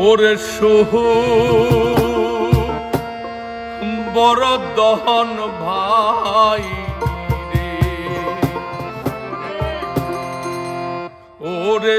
ওরে সোহ বড় দহন ভাই ওরে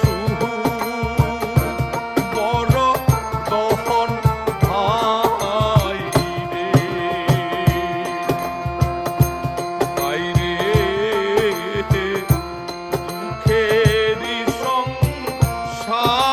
Oh.